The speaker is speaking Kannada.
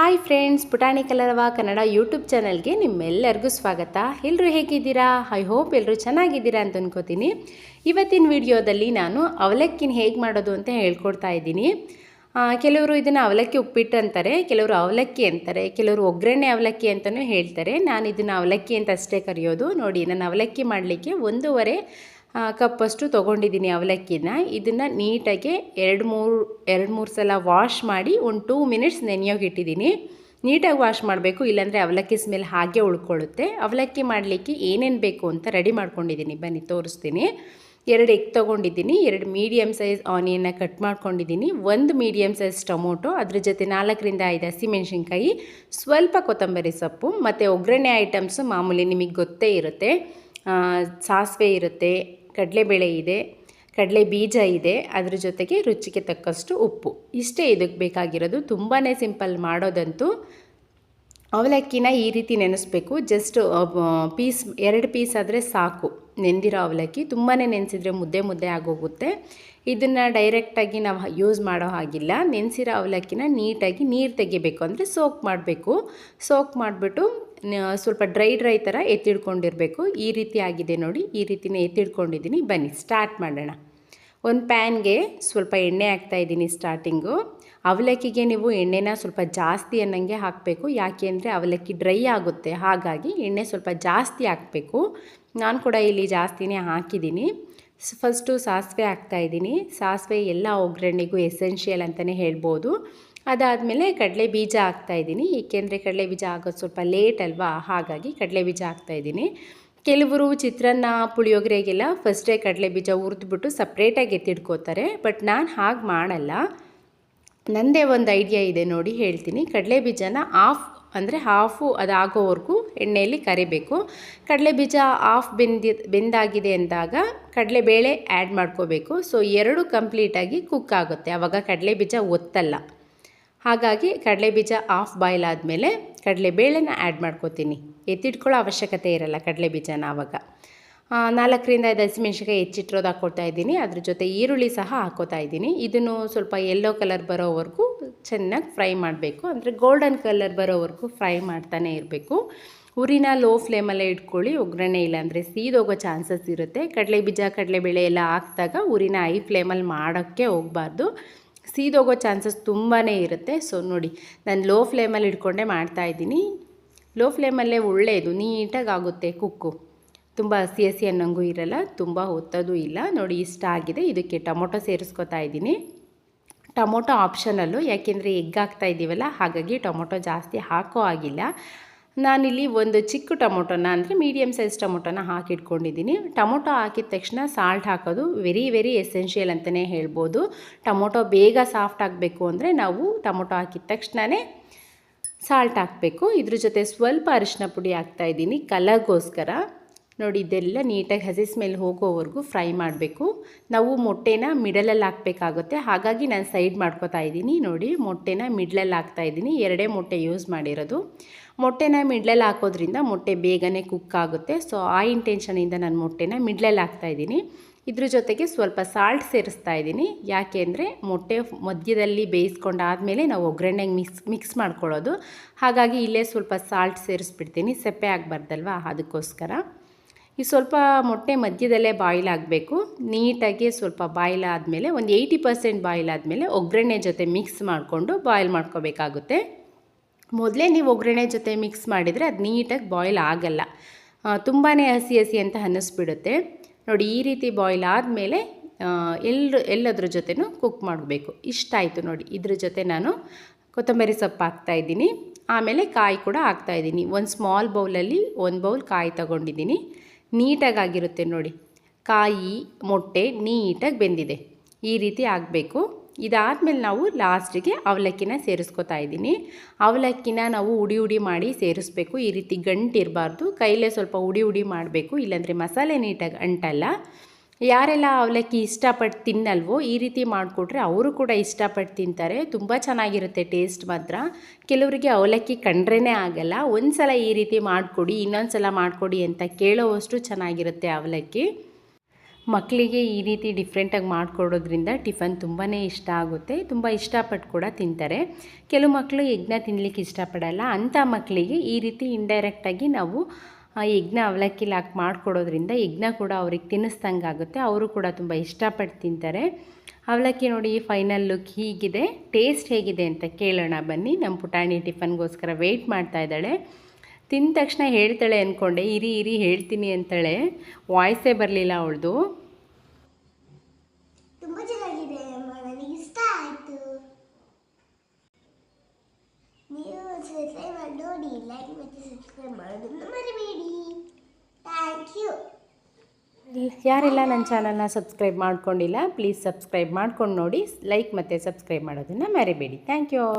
ಹಾಯ್ ಫ್ರೆಂಡ್ಸ್ ಪುಟಾಣಿ ಕಲರವ ಕನ್ನಡ ಯೂಟ್ಯೂಬ್ ಚಾನಲ್ಗೆ ನಿಮ್ಮೆಲ್ಲರಿಗೂ ಸ್ವಾಗತ. ಎಲ್ಲರೂ ಹೇಗಿದ್ದೀರಾ? ಐ ಹೋಪ್ ಎಲ್ಲರೂ ಚೆನ್ನಾಗಿದ್ದೀರಾ ಅಂತ ಅನ್ಕೋತೀನಿ. ಇವತ್ತಿನ ವಿಡಿಯೋದಲ್ಲಿ ನಾನು ಅವಲಕ್ಕಿನ ಹೇಗೆ ಮಾಡೋದು ಅಂತ ಹೇಳ್ಕೊಡ್ತಾ ಇದ್ದೀನಿ. ಕೆಲವರು ಇದನ್ನು ಅವಲಕ್ಕಿ ಉಪ್ಪಿಟ್ಟು ಅಂತಾರೆ, ಕೆಲವರು ಅವಲಕ್ಕಿ ಅಂತಾರೆ, ಕೆಲವರು ಒಗ್ಗರಣೆ ಅವಲಕ್ಕಿ ಅಂತಲೂ ಹೇಳ್ತಾರೆ. ನಾನು ಇದನ್ನು ಅವಲಕ್ಕಿ ಅಂತ ಅಷ್ಟೇ ಕರೆಯೋದು. ನೋಡಿ ನಾನು ಅವಲಕ್ಕಿ ಮಾಡಲಿಕ್ಕೆ ಒಂದೂವರೆ ಕಪ್ಪಷ್ಟು ತೊಗೊಂಡಿದ್ದೀನಿ ಅವಲಕ್ಕಿನ. ಇದನ್ನು ನೀಟಾಗಿ ಎರಡು ಮೂರು ಎರಡು ಮೂರು ಸಲ ವಾಶ್ ಮಾಡಿ ಒಂದು ಟೂ ಮಿನಿಟ್ಸ್ ನೆನೆಯೋಗಿ ಇಟ್ಟಿದ್ದೀನಿ. ನೀಟಾಗಿ ವಾಶ್ ಮಾಡಬೇಕು, ಇಲ್ಲಾಂದರೆ ಅವಲಕ್ಕಿ ಸ್ಮೆಲ್ ಹಾಗೆ ಉಳ್ಕೊಳ್ಳುತ್ತೆ. ಅವಲಕ್ಕಿ ಮಾಡಲಿಕ್ಕೆ ಏನೇನು ಬೇಕು ಅಂತ ರೆಡಿ ಮಾಡ್ಕೊಂಡಿದ್ದೀನಿ. ಬನ್ನಿ, ತೋರಿಸ್ತೀನಿ. ಎರಡು ಎಗ್ ತೊಗೊಂಡಿದ್ದೀನಿ, ಎರಡು ಮೀಡಿಯಮ್ ಸೈಜ್ ಆನಿಯನ್ನ ಕಟ್ ಮಾಡ್ಕೊಂಡಿದ್ದೀನಿ. ಒಂದು ಮೀಡಿಯಮ್ ಸೈಜ್ ಟೊಮೊಟೊ, ಅದ್ರ ಜೊತೆ ನಾಲ್ಕರಿಂದ ಐದು ಹಸಿಮೆಣ್ಸಿನ್ಕಾಯಿ, ಸ್ವಲ್ಪ ಕೊತ್ತಂಬರಿ ಸೊಪ್ಪು, ಮತ್ತು ಒಗ್ಗರಣೆ ಐಟಮ್ಸು ಮಾಮೂಲಿ ನಿಮಗೆ ಗೊತ್ತೇ ಇರುತ್ತೆ. ಸಾಸಿವೆ ಇರುತ್ತೆ ಕಡಲೆಬೇಳೆ ಇದೆ, ಕಡಲೆ ಬೀಜ ಇದೆ, ಅದ್ರ ಜೊತೆಗೆ ರುಚಿಗೆ ತಕ್ಕಷ್ಟು ಉಪ್ಪು. ಇಷ್ಟೇ ಇದಕ್ಕೆ ಬೇಕಾಗಿರೋದು. ತುಂಬಾ ಸಿಂಪಲ್ ಮಾಡೋದಂತೂ ಅವಲಕ್ಕಿನ ಈ ರೀತಿ ನೆನೆಸ್ಬೇಕು. ಜಸ್ಟ್ ಪೀಸ್, ಎರಡು ಪೀಸ್ ಆದರೆ ಸಾಕು. ನೆಂದಿರೋ ಅವಲಕ್ಕಿ ತುಂಬಾ ನೆನೆಸಿದ್ರೆ ಮುದ್ದೆ ಮುದ್ದೆ ಆಗೋಗುತ್ತೆ. ಇದನ್ನು ಡೈರೆಕ್ಟಾಗಿ ನಾವು ಯೂಸ್ ಮಾಡೋ ಹಾಗಿಲ್ಲ. ನೆನೆಸಿರೋ ಅವಲಕ್ಕಿನ ನೀಟಾಗಿ ನೀರು ತೆಗಿಬೇಕು ಅಂದರೆ ಸೋಕ್ ಮಾಡಬೇಕು. ಸೋಕ್ ಮಾಡಿಬಿಟ್ಟು ಸ್ವಲ್ಪ ಡ್ರೈ ಡ್ರೈ ಥರ ಎತ್ತಿಡ್ಕೊಂಡಿರಬೇಕು. ಈ ರೀತಿ ಆಗಿದೆ ನೋಡಿ, ಈ ರೀತಿನೇ ಎತ್ತಿಡ್ಕೊಂಡಿದ್ದೀನಿ ಬನ್ನಿ ಸ್ಟಾರ್ಟ್ ಮಾಡೋಣ. ಒಂದು ಪ್ಯಾನ್ಗೆ ಸ್ವಲ್ಪ ಎಣ್ಣೆ ಹಾಕ್ತಾ ಇದ್ದೀನಿ ಸ್ಟಾರ್ಟಿಂಗು ಅವಲಕ್ಕಿಗೆ ನೀವು ಎಣ್ಣೆನ ಸ್ವಲ್ಪ ಜಾಸ್ತಿ ಅನ್ನಂಗೆ ಹಾಕಬೇಕು. ಯಾಕೆ ಅಂದರೆ ಅವಲಕ್ಕಿ ಡ್ರೈ ಆಗುತ್ತೆ. ಹಾಗಾಗಿ ಎಣ್ಣೆ ಸ್ವಲ್ಪ ಜಾಸ್ತಿ ಹಾಕಬೇಕು. ನಾನು ಕೂಡ ಇಲ್ಲಿ ಜಾಸ್ತಿನೇ ಹಾಕಿದ್ದೀನಿ ಫಸ್ಟು ಸಾಸಿವೆ ಹಾಕ್ತಾಯಿದ್ದೀನಿ ಸಾಸಿವೆ ಎಲ್ಲ ಒಗ್ಗರಣೆಗೂ ಎಸೆನ್ಷಿಯಲ್ ಅಂತಲೇ ಹೇಳ್ಬೋದು. ಅದಾದಮೇಲೆ ಕಡಲೆ ಬೀಜ ಹಾಕ್ತಾಯಿದ್ದೀನಿ ಏಕೆಂದರೆ ಕಡಲೆ ಬೀಜ ಆಗೋದು ಸ್ವಲ್ಪ ಲೇಟ್ ಅಲ್ವಾ? ಹಾಗಾಗಿ ಕಡಲೆ ಬೀಜ ಹಾಕ್ತಾಯಿದ್ದೀನಿ ಕೆಲವರು ಚಿತ್ರಾನ್ನ ಪುಳಿಯೋಗರೆಗೆಲ್ಲ ಫಸ್ಟೇ ಕಡಲೆ ಬೀಜ ಹುರಿದ್ಬಿಟ್ಟು ಸಪ್ರೇಟಾಗಿ ಎತ್ತಿಡ್ಕೋತಾರೆ ಬಟ್ ನಾನು ಹಾಗೆ ಮಾಡಲ್ಲ. ನನ್ನದೇ ಒಂದು ಐಡಿಯಾ ಇದೆ ನೋಡಿ ಹೇಳ್ತೀನಿ. ಕಡಲೆ ಬೀಜನ ಆಫ್ ಅಂದರೆ ಹಾಫು ಅದಾಗೋವರೆಗೂ ಎಣ್ಣೆಯಲ್ಲಿ ಕರಿಬೇಕು. ಕಡಲೆ ಬೀಜ ಆಫ್ ಬೆಂದಿ, ಬೆಂದಾಗಿದೆ ಅಂದಾಗ ಕಡಲೆಬೇಳೆ ಆ್ಯಡ್ ಮಾಡ್ಕೋಬೇಕು. ಸೊ ಎರಡು ಕಂಪ್ಲೀಟಾಗಿ ಕುಕ್ ಆಗುತ್ತೆ. ಆವಾಗ ಕಡಲೆ ಬೀಜ ಒತ್ತಲ್ಲ. ಹಾಗಾಗಿ ಕಡಲೆ ಬೀಜ ಆಫ್ ಬಾಯ್ಲ್ ಆದಮೇಲೆ ಕಡಲೆಬೇಳೆನ ಆ್ಯಡ್ ಮಾಡ್ಕೋತೀನಿ. ಎತ್ತಿಟ್ಕೊಳ್ಳೋ ಅವಶ್ಯಕತೆ ಇರಲ್ಲ ಕಡಲೆ ಬೀಜನ ಆವಾಗ ನಾಲ್ಕರಿಂದ ಐದು ಹಸಿಮೆಣ್ಸಿನ್ಕಾಯಿ ಹೆಚ್ಚಿಟ್ಟಿರೋದು ಹಾಕ್ಕೊತಾ ಇದ್ದೀನಿ. ಅದ್ರ ಜೊತೆ ಈರುಳ್ಳಿ ಸಹ ಹಾಕೋತಾ ಇದ್ದೀನಿ. ಇದನ್ನು ಸ್ವಲ್ಪ ಯೆಲ್ಲೋ ಕಲರ್ ಬರೋವರೆಗೂ ಚೆನ್ನಾಗಿ ಫ್ರೈ ಮಾಡಬೇಕು. ಅಂದರೆ ಗೋಲ್ಡನ್ ಕಲರ್ ಬರೋವರೆಗೂ ಫ್ರೈ ಮಾಡ್ತಾನೆ ಇರಬೇಕು. ಉರಿನ ಲೋ ಫ್ಲೇಮಲ್ಲೇ ಇಟ್ಕೊಳ್ಳಿ, ಒಗ್ಗರಣೆ ಇಲ್ಲಾಂದರೆ ಸೀದೋಗೋ ಚಾನ್ಸಸ್ ಇರುತ್ತೆ. ಕಡಲೆ ಬೀಜ ಕಡಲೆಬೇಳೆ ಎಲ್ಲ ಹಾಕಿದಾಗ ಉರಿನ ಐ ಫ್ಲೇಮಲ್ಲಿ ಮಾಡೋಕ್ಕೆ ಹೋಗಬಾರ್ದು. ಸೀದೋಗೋ ಚಾನ್ಸಸ್ ತುಂಬಾ ಇರುತ್ತೆ. ಸೊ ನೋಡಿ, ನಾನು ಲೋ ಫ್ಲೇಮಲ್ಲಿ ಹಿಡ್ಕೊಂಡೇ ಮಾಡ್ತಾ ಇದ್ದೀನಿ. ಲೋ ಫ್ಲೇಮಲ್ಲೇ ಒಳ್ಳೆಯದು ನೀಟಾಗಿ ಆಗುತ್ತೆ ಕುಕ್ಕು. ತುಂಬ ಹಸಿ ಹಸಿ ಅನ್ನೋಂಗೂ ಇರಲ್ಲ, ತುಂಬ ಹೊತ್ತೋದು ಇಲ್ಲ. ನೋಡಿ, ಇಷ್ಟ ಆಗಿದೆ. ಇದಕ್ಕೆ ಟೊಮೊಟೊ ಸೇರಿಸ್ಕೊತಾ ಇದ್ದೀನಿ. ಟೊಮೊಟೊ ಆಪ್ಷನಲ್ಲು, ಯಾಕೆಂದರೆ ಎಗ್ ಹಾಕ್ತಾ ಇದ್ದೀವಲ್ಲ, ಹಾಗಾಗಿ ಟೊಮೊಟೊ ಜಾಸ್ತಿ ಹಾಕೋ ಆಗಿಲ್ಲ. ನಾನಿಲ್ಲಿ ಒಂದು ಚಿಕ್ಕ ಟೊಮೊಟೊನ, ಅಂದರೆ ಮೀಡಿಯಮ್ ಸೈಜ್ ಟೊಮೊಟೊನ ಹಾಕಿಟ್ಕೊಂಡಿದ್ದೀನಿ. ಟೊಮೊಟೊ ಹಾಕಿದ ತಕ್ಷಣ ಸಾಲ್ಟ್ ಹಾಕೋದು ವೆರಿ ವೆರಿ ಎಸೆನ್ಷಿಯಲ್ ಅಂತಲೇ ಹೇಳ್ಬೋದು. ಟೊಮೊಟೊ ಬೇಗ ಸಾಫ್ಟ್ ಆಗಬೇಕು ಅಂದರೆ ನಾವು ಟೊಮೊಟೊ ಹಾಕಿದ ತಕ್ಷಣವೇ ಸಾಲ್ಟ್ ಹಾಕಬೇಕು. ಇದ್ರ ಜೊತೆ ಸ್ವಲ್ಪ ಅರಿಶಿನ ಪುಡಿ ಹಾಕ್ತಾಯಿದ್ದೀನಿ ಕಲರ್ಗೋಸ್ಕರ. ನೋಡಿ, ಇದೆಲ್ಲ ನೀಟಾಗಿ ಹಸಿ ಸ್ಮೆಲ್ ಹೋಗೋವರೆಗೂ ಫ್ರೈ ಮಾಡಬೇಕು. ನಾವು ಮೊಟ್ಟೆನ ಮಿಡಲಲ್ಲಿ ಹಾಕಬೇಕಾಗುತ್ತೆ. ಹಾಗಾಗಿ ನಾನು ಸೈಡ್ ಮಾಡ್ಕೋತಾ ಇದ್ದೀನಿ. ನೋಡಿ, ಮೊಟ್ಟೆನ ಮಿಡ್ಲಲ್ಲಿ ಹಾಕ್ತಾ ಇದ್ದೀನಿ. ಎರಡೇ ಮೊಟ್ಟೆ ಯೂಸ್ ಮಾಡಿರೋದು. ಮೊಟ್ಟೆನ ಮಿಡ್ಲಲ್ಲಿ ಹಾಕೋದ್ರಿಂದ ಮೊಟ್ಟೆ ಬೇಗನೆ ಕುಕ್ ಆಗುತ್ತೆ. ಸೊ, ಆ ಇಂಟೆನ್ಷನಿಂದ ನಾನು ಮೊಟ್ಟೆನ ಮಿಡ್ಲಲ್ಲಿ ಹಾಕ್ತಾ ಇದ್ದೀನಿ. ಇದ್ರ ಜೊತೆಗೆ ಸ್ವಲ್ಪ ಸಾಲ್ಟ್ ಸೇರಿಸ್ತಾ ಇದ್ದೀನಿ. ಯಾಕೆ ಅಂದರೆ ಮೊಟ್ಟೆ ಮಧ್ಯದಲ್ಲಿ ಬೇಯಿಸ್ಕೊಂಡಾದಮೇಲೆ ನಾವು ಒಗ್ಗರಣೆಗೆ ಮಿಕ್ಸ್ ಮಿಕ್ಸ್ ಮಾಡ್ಕೊಳ್ಳೋದು. ಹಾಗಾಗಿ ಇಲ್ಲೇ ಸ್ವಲ್ಪ ಸಾಲ್ಟ್ ಸೇರಿಸ್ಬಿಡ್ತೀನಿ. ಸೆಪ್ಪೆ ಆಗಬಾರ್ದಲ್ವಾ? ಅದಕ್ಕೋಸ್ಕರ. ಈ ಸ್ವಲ್ಪ ಮೊಟ್ಟೆ ಮಧ್ಯದಲ್ಲೇ ಬಾಯ್ಲ್ ಆಗಬೇಕು ನೀಟಾಗಿ ಸ್ವಲ್ಪ ಬಾಯ್ಲ್ ಆದಮೇಲೆ ಒಂದು ಏಯ್ಟಿ ಪರ್ಸೆಂಟ್ ಬಾಯ್ಲ್ ಆದಮೇಲೆ ಒಗ್ಗರಣೆ ಜೊತೆ ಮಿಕ್ಸ್ ಮಾಡಿಕೊಂಡು ಬಾಯ್ಲ್ ಮಾಡ್ಕೋಬೇಕಾಗುತ್ತೆ. ಮೊದಲೇ ನೀವು ಒಗ್ಗರಣೆ ಜೊತೆ ಮಿಕ್ಸ್ ಮಾಡಿದರೆ ಅದು ನೀಟಾಗಿ ಬಾಯ್ಲ್ ಆಗಲ್ಲ. ತುಂಬಾ ಹಸಿ ಹಸಿ ಅಂತ ಅನ್ನಿಸ್ಬಿಡುತ್ತೆ. ನೋಡಿ, ಈ ರೀತಿ ಬಾಯ್ಲ್ ಆದಮೇಲೆ ಎಲ್ಲರ ಎಲ್ಲದ್ರ ಜೊತೆನೂ ಕುಕ್ ಮಾಡಬೇಕು. ಇಷ್ಟ ಆಯಿತು ನೋಡಿ, ಇದ್ರ ಜೊತೆ ನಾನು ಕೊತ್ತಂಬರಿ ಸೊಪ್ಪು ಹಾಕ್ತಾಯಿದ್ದೀನಿ ಆಮೇಲೆ ಕಾಯಿ ಕೂಡ ಹಾಕ್ತಾಯಿದ್ದೀನಿ ಒಂದು ಸ್ಮಾಲ್ ಬೌಲಲ್ಲಿ ಒಂದು ಬೌಲ್ ಕಾಯಿ ತಗೊಂಡಿದ್ದೀನಿ. ನೀಟಾಗಿರುತ್ತೆ ನೋಡಿ. ಕಾಯಿ, ಮೊಟ್ಟೆ ನೀಟಾಗಿ ಬೆಂದಿದೆ. ಈ ರೀತಿ ಆಗಬೇಕು. ಇದಾದಮೇಲೆ ನಾವು ಲಾಸ್ಟಿಗೆ ಅವಲಕ್ಕಿನ ಸೇರಿಸ್ಕೊತಾ ಇದ್ದೀನಿ. ಅವಲಕ್ಕಿನ ನಾವು ಉಡಿ ಉಡಿ ಮಾಡಿ ಸೇರಿಸ್ಬೇಕು. ಈ ರೀತಿ ಗಂಟಿರಬಾರ್ದು. ಕೈಲೇ ಸ್ವಲ್ಪ ಉಡಿ ಉಡಿ ಮಾಡಬೇಕು. ಇಲ್ಲಾಂದರೆ ಮಸಾಲೆ ನೀಟಾಗಿ ಅಂಟಲ್ಲ. ಯಾರೆಲ್ಲ ಅವಲಕ್ಕಿ ಇಷ್ಟಪಟ್ಟು ತಿನ್ನಲ್ವೋ ಈ ರೀತಿ ಮಾಡಿಕೊಟ್ರೆ ಅವರು ಕೂಡ ಇಷ್ಟಪಟ್ಟು ತಿಂತಾರೆ. ತುಂಬ ಚೆನ್ನಾಗಿರುತ್ತೆ ಟೇಸ್ಟ್ ಮಾತ್ರ. ಕೆಲವರಿಗೆ ಅವಲಕ್ಕಿ ಕಂಡ್ರೇ ಆಗಲ್ಲ. ಒಂದು ಸಲ ಈ ರೀತಿ ಮಾಡಿಕೊಡಿ ಇನ್ನೊಂದು ಸಲ ಮಾಡಿಕೊಡಿ ಅಂತ ಕೇಳೋವಷ್ಟು ಚೆನ್ನಾಗಿರುತ್ತೆ ಅವಲಕ್ಕಿ. ಮಕ್ಕಳಿಗೆ ಈ ರೀತಿ ಡಿಫ್ರೆಂಟಾಗಿ ಮಾಡಿಕೊಡೋದ್ರಿಂದ ಟಿಫನ್ ತುಂಬಾ ಇಷ್ಟ ಆಗುತ್ತೆ. ತುಂಬ ಇಷ್ಟಪಟ್ಟು ಕೂಡ ತಿಂತಾರೆ. ಕೆಲವು ಮಕ್ಕಳು ಎಗ್ನ ತಿನ್ನಲಿಕ್ಕೆ ಇಷ್ಟಪಡಲ್ಲ. ಅಂಥ ಮಕ್ಕಳಿಗೆ ಈ ರೀತಿ ಇಂಡೈರೆಕ್ಟಾಗಿ ನಾವು ಎಗ್ನ ಅವಲಕ್ಕಿಲಿ ಹಾಕಿ ಮಾಡಿಕೊಡೋದ್ರಿಂದ ಯಜ್ಞ ಕೂಡ ಅವ್ರಿಗೆ ತಿನ್ನಿಸ್ದಂಗೆ ಆಗುತ್ತೆ. ಅವರು ಕೂಡ ತುಂಬ ಇಷ್ಟಪಟ್ಟು ತಿಂತಾರೆ. ಅವಲಕ್ಕಿ ನೋಡಿ ಫೈನಲ್ ಲುಕ್ ಹೀಗಿದೆ. ಟೇಸ್ಟ್ ಹೇಗಿದೆ ಅಂತ ಕೇಳೋಣ ಬನ್ನಿ. ನಮ್ಮ ಪುಟಾಣಿ ಟಿಫನ್ಗೋಸ್ಕರ ವೆಯ್ಟ್ ಮಾಡ್ತಾ ಇದ್ದಾಳೆ. ತಿಂದ ತಕ್ಷಣ ಹೇಳ್ತಾಳೆ ಅಂದ್ಕೊಂಡೆ ಇರಿ ಇರಿ, ಹೇಳ್ತೀನಿ ಅಂತಾಳೆ. ವಾಯ್ಸೇ ಬರಲಿಲ್ಲ ಅವಳದು. ನೀವು ಸಬ್ಸ್ಕ್ರೈಬ್ ಮಾಡಿ, ನೋಡಿ ಲೈಕ್ ಮತ್ತು ಸಬ್ಸ್ಕ್ರೈಬ್ ಮಾಡೋದನ್ನು ಮರಿಬೇಡಿ. ಯಾರೆಲ್ಲ ನನ್ನ ಚಾನಲ್ನ ಸಬ್ಸ್ಕ್ರೈಬ್ ಮಾಡ್ಕೊಂಡಿಲ್ಲ, ಪ್ಲೀಸ್ ಸಬ್ಸ್ಕ್ರೈಬ್ ಮಾಡ್ಕೊಂಡು ನೋಡಿ, ಲೈಕ್ ಮತ್ತು ಸಬ್ಸ್ಕ್ರೈಬ್ ಮಾಡೋದನ್ನು ಮರಿಬೇಡಿ. Thank you.